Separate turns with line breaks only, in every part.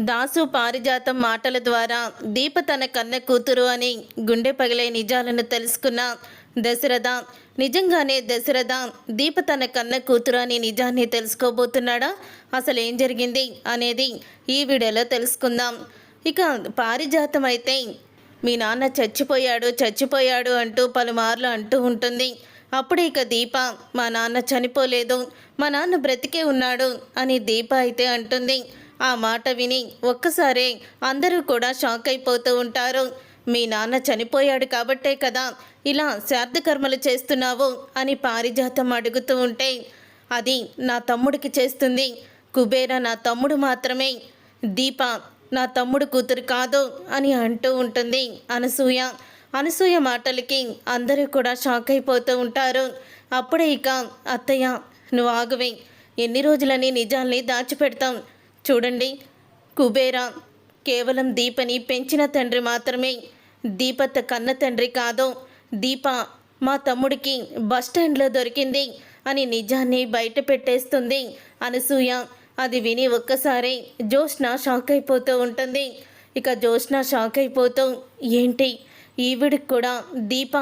దాసు పారిజాతం మాటల ద్వారా దీప తన కన్న కూతురు అని గుండె పగిలే నిజాలను తెలుసుకున్న దశరథ నిజంగానే దశరథ దీప తన కన్న కూతురు అని నిజాన్ని తెలుసుకోబోతున్నాడా? అసలు ఏం జరిగింది అనేది ఈ వీడియోలో తెలుసుకుందాం. ఇక పారిజాతం అయితే మీ నాన్న చచ్చిపోయాడు చచ్చిపోయాడు అంటూ పలుమార్లు అంటూ ఉంటుంది. అప్పుడు ఇక దీప మా నాన్న చనిపోలేదు మా నాన్న బ్రతికే ఉన్నాడు అని దీప అయితే అంటుంది. ఆ మాట విని ఒక్కసారే అందరూ కూడా షాక్ అయిపోతూ ఉంటారు. మీ నాన్న చనిపోయాడు కాబట్టే కదా ఇలా శార్థకర్మలు చేస్తున్నావు అని పారిజాతం అడుగుతూ ఉంటే అది నా తమ్ముడికి చేస్తుంది. కుబేర నా తమ్ముడు మాత్రమే. దీప నా తమ్ముడు కూతురు కాదు అని అంటూ ఉంటుంది అనసూయ. అనసూయ మాటలకి అందరూ కూడా షాక్ అయిపోతూ ఉంటారు. అప్పుడే ఇక అత్తయ్య నువ్వు ఆగువే. ఎన్ని రోజులని నిజాల్ని దాచిపెడతాం. చూడండి. కుబేర కేవలం దీపని పెంచిన తండ్రి మాత్రమే. దీపత కన్న తండ్రి కాదు. దీప మా తమ్ముడికి బస్టాండ్లో దొరికింది అని నిజాన్ని బయట పెట్టేస్తుంది అనసూయ. అది విని ఒక్కసారి జోష్న షాక్ అయిపోతూ ఉంటుంది. ఇక జోష్న షాక్ అయిపోతూ ఏంటి? ఈవిడికి కూడా దీప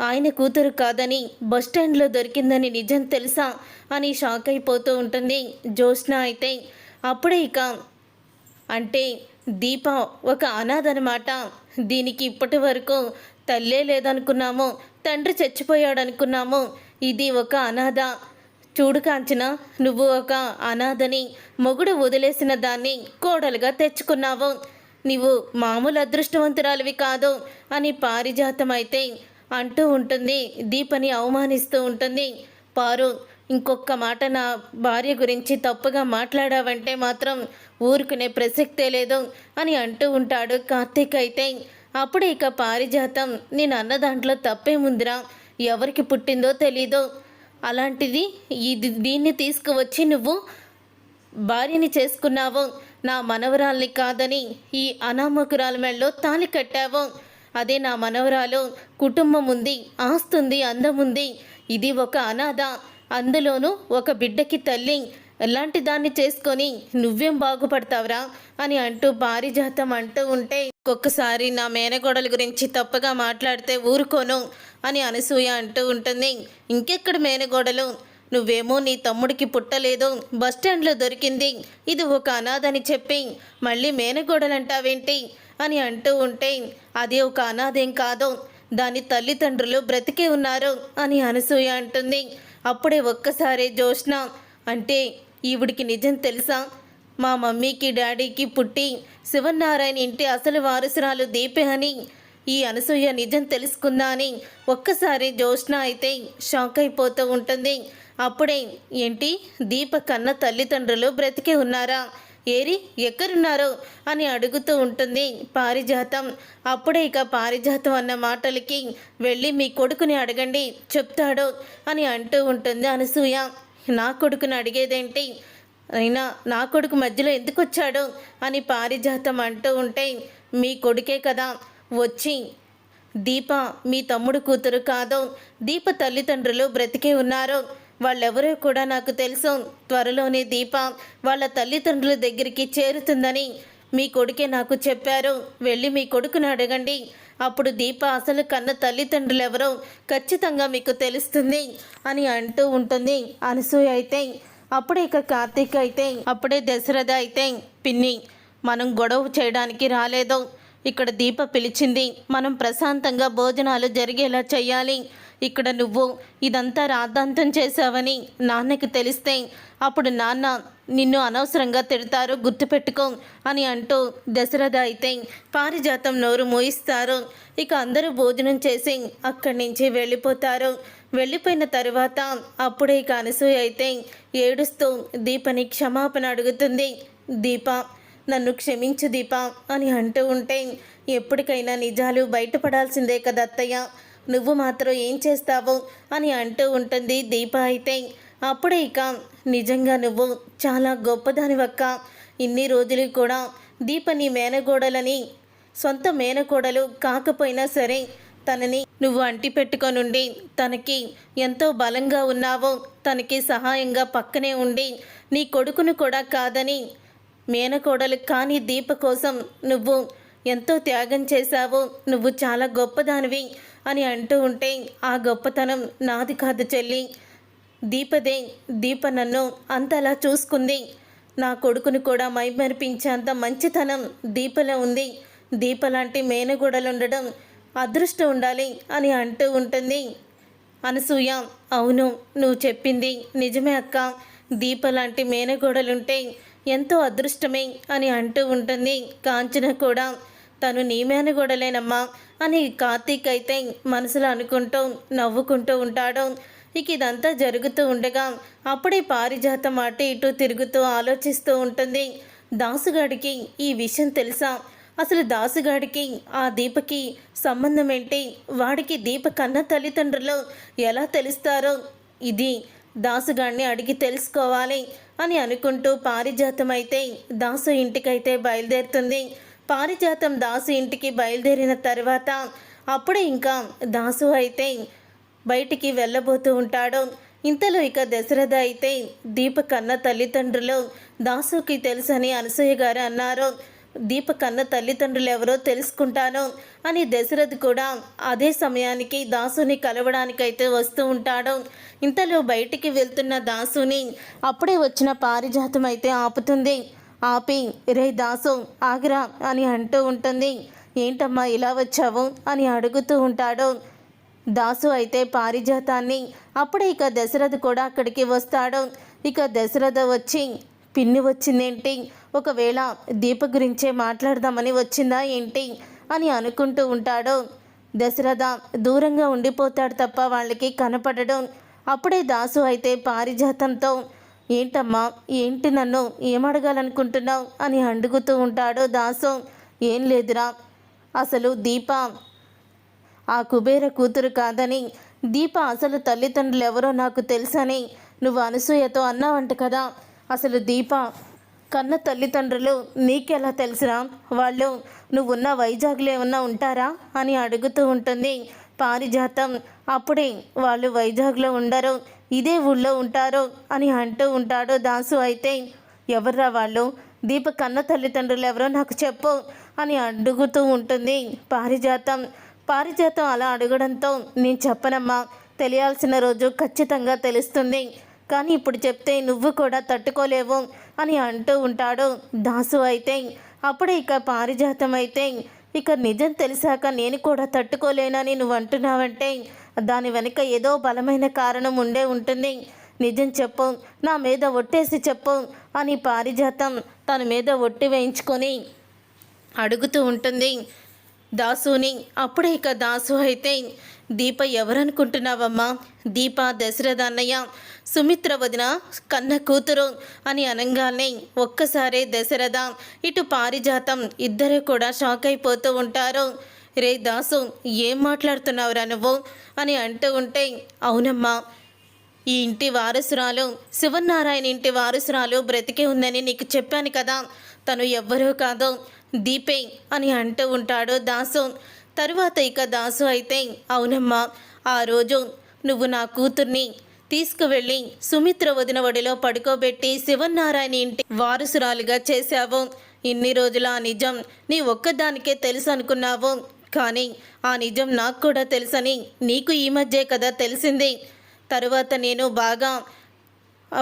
ఆయన కూతురు కాదని బస్టాండ్లో దొరికిందని నిజం తెలుసా? అని షాక్ అయిపోతూ ఉంటుంది జోష్న అయితే. అప్పుడే ఇక అంటే దీప ఒక అనాథ అనమాట దీనికి ఇప్పటి వరకు తల్లే లేదనుకున్నాము. తండ్రి చచ్చిపోయాడనుకున్నాము. ఇది ఒక అనాథ. చూడు కాంచన నువ్వు ఒక అనాథని. మొగుడు వదిలేసిన దాన్ని కోడలుగా తెచ్చుకున్నావు. నీవు మామూలు అదృష్టవంతురాలివి కాదు అని పారిజాతం అయితే అంటూ ఉంటుంది. దీపని అవమానిస్తూ ఉంటుంది. పారు ఇంకొక మాట నా భార్య గురించి తప్పుగా మాట్లాడావంటే మాత్రం ఊరుకునే ప్రసక్తే లేదు అని అంటూ ఉంటాడు కార్తీక్ అయితే. అప్పుడు ఇక పారిజాతం. నేను అన్న దాంట్లో తప్పేముందిరా ఎవరికి పుట్టిందో తెలీదు. అలాంటిది ఇది దీన్ని తీసుకువచ్చి నువ్వు భార్యని చేసుకున్నావు. నా మనవరాల్ని కాదని ఈ అనామకురాల మెళ్ళలో తాళి కట్టావు. అదే నా మనవరాలు. కుటుంబం ఉంది ఆస్తుంది అందముంది ఇది ఒక అనాథ. అందులోనూ ఒక బిడ్డకి తల్లి ఎలాంటి దాన్ని చేసుకొని నువ్వేం బాగుపడతావురా? అని అంటూ పారిజాతం అంటూ ఉంటే ఒక్కొక్కసారి నా మేనగోడల గురించి తప్పగా మాట్లాడితే ఊరుకోను అని అనసూయ అంటూ ఉంటుంది. ఇంకెక్కడ మేనగోడలు? నువ్వేమో నీ తమ్ముడికి పుట్టలేదు బస్టాండ్లో దొరికింది ఇది ఒక అనాథని చెప్పి మళ్ళీ మేనగోడలంటావేంటి? అని అంటూ ఉంటే అది ఒక అనాథేం కాదు దాని తల్లిదండ్రులు బ్రతికే ఉన్నారు అని అనసూయ అంటుంది. అప్పుడే ఒక్కసారి జోష్న అంటే ఈవిడికి నిజం తెలుసా? మా మమ్మీకి డాడీకి పుట్టి శివనారాయణ ఇంటి అసలు వారసురాలు దీపే అని ఈ అనసూయ నిజం తెలుసుకుందా అని ఒక్కసారి జోష్న అయితే షాక్ అయిపోతూ ఉంటుంది. అప్పుడే ఏంటి? దీప కన్న తల్లిదండ్రులు బ్రతికే ఉన్నారా? ఏరి ఎక్కడున్నారు? అని అడుగుతూ ఉంటుంది పారిజాతం. అప్పుడే ఇక పారిజాతం అన్న మాటలకి వెళ్ళి మీ కొడుకుని అడగండి చెప్తాడు అని అంటూ ఉంటుంది అనసూయ. నా కొడుకుని అడిగేదేంటి? అయినా నా కొడుకు మధ్యలో ఎందుకు వచ్చాడు అని పారిజాతం అంటూ ఉంటే మీ కొడుకే కదా వచ్చి దీప మీ తమ్ముడు కూతురు కాదు దీప తల్లిదండ్రులు బ్రతికే ఉన్నారు వాళ్ళెవరో కూడా నాకు తెలుసు. త్వరలోనే దీప వాళ్ళ తల్లిదండ్రుల దగ్గరికి చేరుతుందని మీ కొడుకే నాకు చెప్పారు. వెళ్ళి మీ కొడుకుని అడగండి. అప్పుడు దీప అసలు కన్న తల్లిదండ్రులు ఎవరో ఖచ్చితంగా మీకు తెలుస్తుంది అని అంటూ ఉంటుంది. అనసూయ అయితే అప్పుడే ఇక కార్తీక్ అయితే అప్పుడే దశరథ అయితే పిన్ని మనం గొడవ చేయడానికి రాలేదు. ఇక్కడ దీప పిలిచింది మనం ప్రశాంతంగా భోజనాలు జరిగేలా చేయాలి ఇక్కడ నువ్వు ఇదంతా రాద్ధాంతం చేశావని నాన్నకి తెలిస్తే అప్పుడు నాన్న నిన్ను అనవసరంగా తిడతారు గుర్తుపెట్టుకో అని అంటూ దశరథ అయితే పారిజాతం నోరు మోయిస్తారు. ఇక అందరూ భోజనం చేసి అక్కడి నుంచి వెళ్ళిపోతారు. వెళ్ళిపోయిన తర్వాత అప్పుడే ఇక అనసూయ అయితే ఏడుస్తూ దీపని క్షమాపణ అడుగుతుంది. దీప నన్ను క్షమించు దీప అని అంటూ ఉంటే ఎప్పటికైనా నిజాలు బయటపడాల్సిందే కదా అత్తయ్య. నువ్వు మాత్రం ఏం చేస్తావు అని అంటూ ఉంటుంది దీప అయితే. అప్పుడే ఇక నిజంగా నువ్వు చాలా గొప్పదానివక్క ఇన్ని రోజులు కూడా దీప నీ మేనగోడలని సొంత మేనకోడలు కాకపోయినా సరే తనని నువ్వు అంటి పెట్టుకొనుండి తనకి ఎంతో బలంగా ఉన్నావో తనకి సహాయంగా పక్కనే ఉండి నీ కొడుకును కూడా కాదని మేనకోడలు కాని దీప కోసం నువ్వు ఎంతో త్యాగం చేశావు. నువ్వు చాలా గొప్పదానివి. అని అంటూ ఉంటే ఆ గొప్పతనం నాది కాదు చెల్లి. దీపదే దీప నన్ను అంతలా చూసుకుంది. నా కొడుకును కూడా మైమరిపించేంత మంచితనం దీపలో ఉంది. దీప లాంటి మేనగూడలు ఉండడం అదృష్టం ఉండాలి అని అంటూ ఉంటుంది. అనసూయ అవును నువ్వు చెప్పింది నిజమే అక్క. దీప లాంటి మేనగోడలుంటే ఎంతో అదృష్టమే అని అంటూ ఉంటుంది. కాంచన కూడా తను నీ మేనగోడలేనమ్మా అని కార్తీక్ అయితే మనసులో అనుకుంటూ నవ్వుకుంటూ ఉంటాడు. ఇక ఇదంతా జరుగుతూ ఉండగా అప్పుడే పారిజాతం అటు ఇటు తిరుగుతూ ఆలోచిస్తూ ఉంటుంది. దాసుగాడికి ఈ విషయం తెలుసా? అసలు దాసుగాడికి ఆ దీపకి సంబంధం ఏంటి? వాడికి దీప కన్న తల్లిదండ్రులు ఎలా తెలుస్తారో? ఇది దాసుగాడిని అడిగి తెలుసుకోవాలి అని అనుకుంటూ పారిజాతం అయితే దాసు ఇంటికైతే బయలుదేరుతుంది. పారిజాతం దాసు ఇంటికి బయలుదేరిన తర్వాత అప్పుడే ఇంకా దాసు అయితే బయటికి వెళ్ళబోతూ ఉంటాడు. ఇంతలో ఇక దశరథ అయితే దీపకన్న తల్లిదండ్రులు దాసుకి తెలుసని అనసూయ గారు అన్నారు. దీపకన్న తల్లిదండ్రులు ఎవరో తెలుసుకుంటాను అని దశరథ్ కూడా అదే సమయానికి దాసుని కలవడానికైతే వస్తూ ఉంటాడు. ఇంతలో బయటికి వెళ్తున్న దాసుని అప్పుడే వచ్చిన పారిజాతం అయితే ఆపుతుంది. ఆపి రే దాసు ఆగ్రా అని అంటూ ఉంటుంది. ఏంటమ్మా ఇలా వచ్చావు? అని అడుగుతూ ఉంటాడు. దాసు అయితే పారిజాతాన్ని. అప్పుడే ఇక దశరథ కూడా అక్కడికి వస్తాడు. ఇక దశరథ వచ్చి పిన్ని వచ్చిందేంటి? ఒకవేళ దీప గురించే మాట్లాడదామని వచ్చిందా ఏంటి? అని అనుకుంటూ ఉంటాడు. దశరథ దూరంగా ఉండిపోతాడు తప్ప వాళ్ళకి కనపడడం. అప్పుడే దాసు అయితే పారిజాతంతో ఏంటమ్మా? ఏంటి నన్ను ఏమడగాలనుకుంటున్నావు? అని అడుగుతూ ఉంటాడు దాసు. ఏం లేదురా. అసలు దీప ఆ కుబేర కూతురు కాదని. దీప అసలు తల్లిదండ్రులు ఎవరో నాకు తెలుసని. నువ్వు అనసూయతో అన్నావంట కదా. అసలు దీప కన్న తల్లిదండ్రులు నీకెలా తెలుసురా? వాళ్ళు నువ్వున్న వైజాగ్లో ఏమన్నా ఉంటారా? అని అడుగుతూ ఉంటుంది. పారిజాతం. అప్పుడే వాళ్ళు వైజాగ్లో ఉండరు. ఇదే ఊళ్ళో ఉంటారో అని అంటూ ఉంటాడు దాసు అయితే ఎవర్రా వాళ్ళు? దీప కన్న తల్లిదండ్రులు ఎవరో నాకు చెప్పు అని అడుగుతూ ఉంటుంది పారిజాతం. పారిజాతం అలా అడగడంతో నేను చెప్పనమ్మా తెలియాల్సిన రోజు ఖచ్చితంగా తెలుస్తుంది. కానీ ఇప్పుడు చెప్తే నువ్వు కూడా తట్టుకోలేవు అని అంటూ ఉంటాడు దాసు అయితే. అప్పుడే ఇక పారిజాతం అయితే ఇక నిజం తెలిసాక నేను కూడా తట్టుకోలేనని నువ్వు అంటున్నావంటే దాని వెనుక ఏదో బలమైన కారణం ఉండే ఉంటుంది. నిజం చెప్పు నా మీద ఒట్టేసి చెప్పు అని పారిజాతం తన మీద ఒట్టి వేయించుకొని అడుగుతూ ఉంటుంది. దాసుని అప్పుడే ఇక దాసు అయితే దీప ఎవరనుకుంటున్నావమ్మా? దీప దశరథ అన్నయ్య సుమిత్ర వదిన కన్న కూతురు అని అనగానే ఒక్కసారే దశరథ ఇటు పారిజాతం ఇద్దరు కూడా షాక్ అయిపోతూ ఉంటారు. రే దాసు ఏం మాట్లాడుతున్నావురా నువ్వు? అని అంటూ ఉంటే అవునమ్మా. ఈ ఇంటి వారసురాలు శివనారాయణ ఇంటి వారసురాలు బ్రతికే ఉందని నీకు చెప్పాను కదా. తను ఎవ్వరూ కాదు. దీపే అని అంటూ ఉంటాడు దాసు. తరువాత ఇక దాసు అయితే అవునమ్మా ఆ రోజు నువ్వు నా కూతుర్ని తీసుకువెళ్ళి సుమిత్ర వదిన ఒడిలో పడుకోబెట్టి శివనారాయణ ఇంటి వారసురాలుగా చేశావు. ఇన్ని రోజులు ఆ నిజం నీ ఒక్కదానికే తెలుసు అనుకున్నావు కానీ ఆ నిజం నాకు కూడా తెలుసని నీకు ఈ మధ్యే కదా తెలిసింది. తరువాత నేను బాగా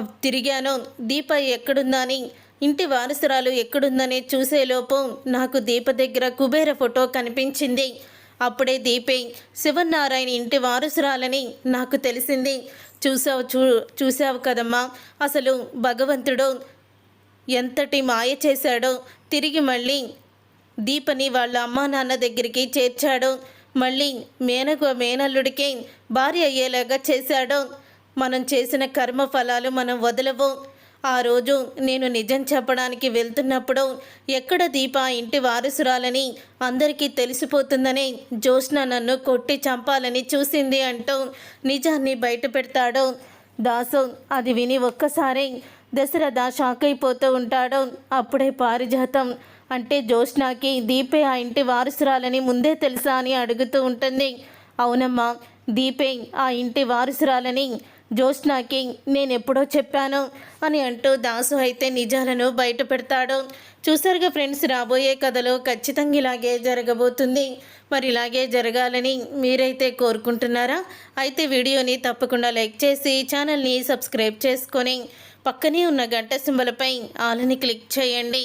తిరిగాను. దీప ఎక్కడుందని ఇంటి వారసురాలు ఎక్కడుందని చూసేలోపు నాకు దీప దగ్గర కుబేర ఫోటో కనిపించింది. అప్పుడే దీపే శివనారాయణ ఇంటి వారసురాలని నాకు తెలిసింది. చూసావు చూ చూసావు కదమ్మా. అసలు భగవంతుడు ఎంతటి మాయ చేశాడో. తిరిగి మళ్ళీ దీపని వాళ్ళ అమ్మా నాన్న దగ్గరికి చేర్చాడు. మళ్ళీ మేనకు మేనల్లుడికి భార్య అయ్యేలాగా చేశాడు. మనం చేసిన కర్మ ఫలాలు మనం వదలవు. ఆ రోజు నేను నిజం చెప్పడానికి వెళ్తున్నప్పుడు ఎక్కడ దీప ఇంటి వారసురాలని అందరికీ తెలిసిపోతుందని జ్యోత్స్న నన్ను కొట్టి చంపాలని చూసింది అంటూ నిజాన్ని బయట పెడతాడు. దాసు అది విని ఒక్కసారి దశరథ షాక్ అయిపోతూ ఉంటాడు. అప్పుడే పారిజాతం. అంటే జ్యోత్స్నాకి దీపే ఆ ఇంటి వారసురాలని ముందే తెలుసా అని అడుగుతూ ఉంటుంది. అవునమ్మా దీపే ఆ ఇంటి వారసురాలని జ్యోత్స్నాకి నేను ఎప్పుడో చెప్పాను అని అంటూ దాసు అయితే నిజాలను బయట పెడతాడు. చూసారుగా ఫ్రెండ్స్ రాబోయే కథలో ఖచ్చితంగా ఇలాగే జరగబోతుంది. మరి ఇలాగే జరగాలని మీరైతే కోరుకుంటున్నారా? అయితే వీడియోని తప్పకుండా లైక్ చేసి ఛానల్ని సబ్స్క్రైబ్ చేసుకొని పక్కనే ఉన్న గంట సింబలపై ఆలని క్లిక్ చేయండి.